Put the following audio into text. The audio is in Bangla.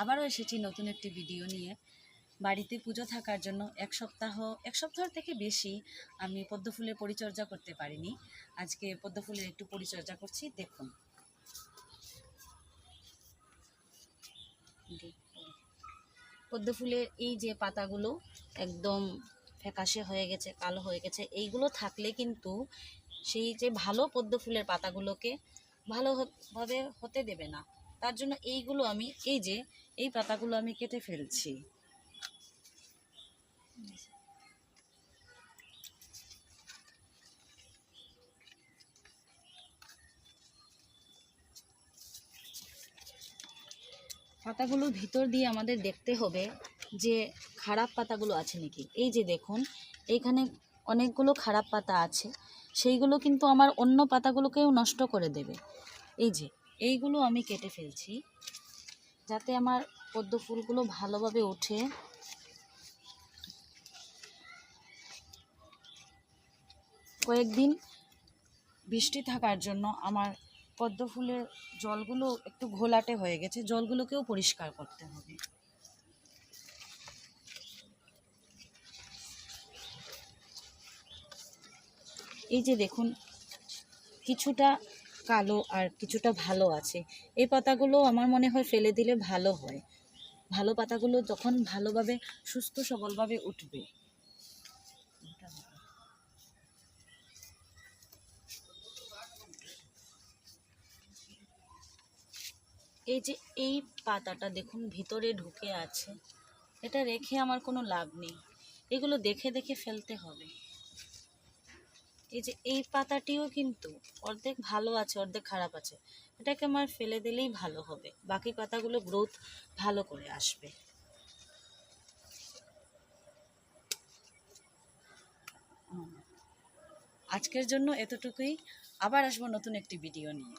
আবারও এসেছি নতুন একটি ভিডিও নিয়ে। বাড়িতে পুজো থাকার জন্য এক সপ্তাহ এক সপ্তাহ থেকে বেশি আমি পদ্মফুলের পরিচর্যা করতে পারিনি। আজকে পদ্মফুলের একটু পরিচর্যা করছি, দেখুন। পদ্মফুলের এই যে পাতাগুলো একদম ফ্যাকাশে হয়ে গেছে, কালো হয়ে গেছে, এইগুলো থাকলে কিন্তু সেই যে ভালো পদ্মফুলের পাতাগুলোকে ভালোভাবে হতে দেবে না। তার জন্য এইগুলো আমি, এই যে, এই পাতাগুলো আমি কেটে ফেলছি। পাতাগুলোর ভিতর দিয়ে আমাদের দেখতে হবে যে খারাপ পাতাগুলো আছে নাকি। এই যে দেখুন, এইখানে অনেকগুলো খারাপ পাতা আছে, সেইগুলো কিন্তু আমার অন্য পাতাগুলোকেও নষ্ট করে দেবে। এই যে এইগুলো আমি কেটে ফেলছি যাতে আমার পদ্ম ফুলগুলো ভালোভাবে ওঠে। কয়েকদিন বৃষ্টি থাকার জন্য আমার পদ্ম ফুলের জলগুলো একটু ঘোলাটে হয়ে গেছে, জলগুলোকেও পরিষ্কার করতে হবে। এই যে দেখুন, কিছুটা কালো আর কিছুটা ভালো আছে। এই পাতাগুলো আমার মনে হয় ফেলে দিলে ভালো হয়। ভালো পাতাগুলো তখন ভালোভাবে, সুস্থ সবলভাবে উঠবে। এই যে এই পাতাটা দেখুন, ভিতরে ঢুকে আছে। এটা রেখে আমার কোনো লাভ নেই। এগুলো দেখে দেখে ফেলতে হবে। এই যে এই পাতাটিও কিন্তু অর্ধেক ভালো আছে, অর্ধেক খারাপ আছে। এটাকে আমার ফেলে দিলেই ভালো হবে। বাকি পাতাগুলো গ্রোথ ভালো করে আসবে। আজকের জন্য এতটুকুই। আবার আসব নতুন একটি ভিডিও নিয়ে।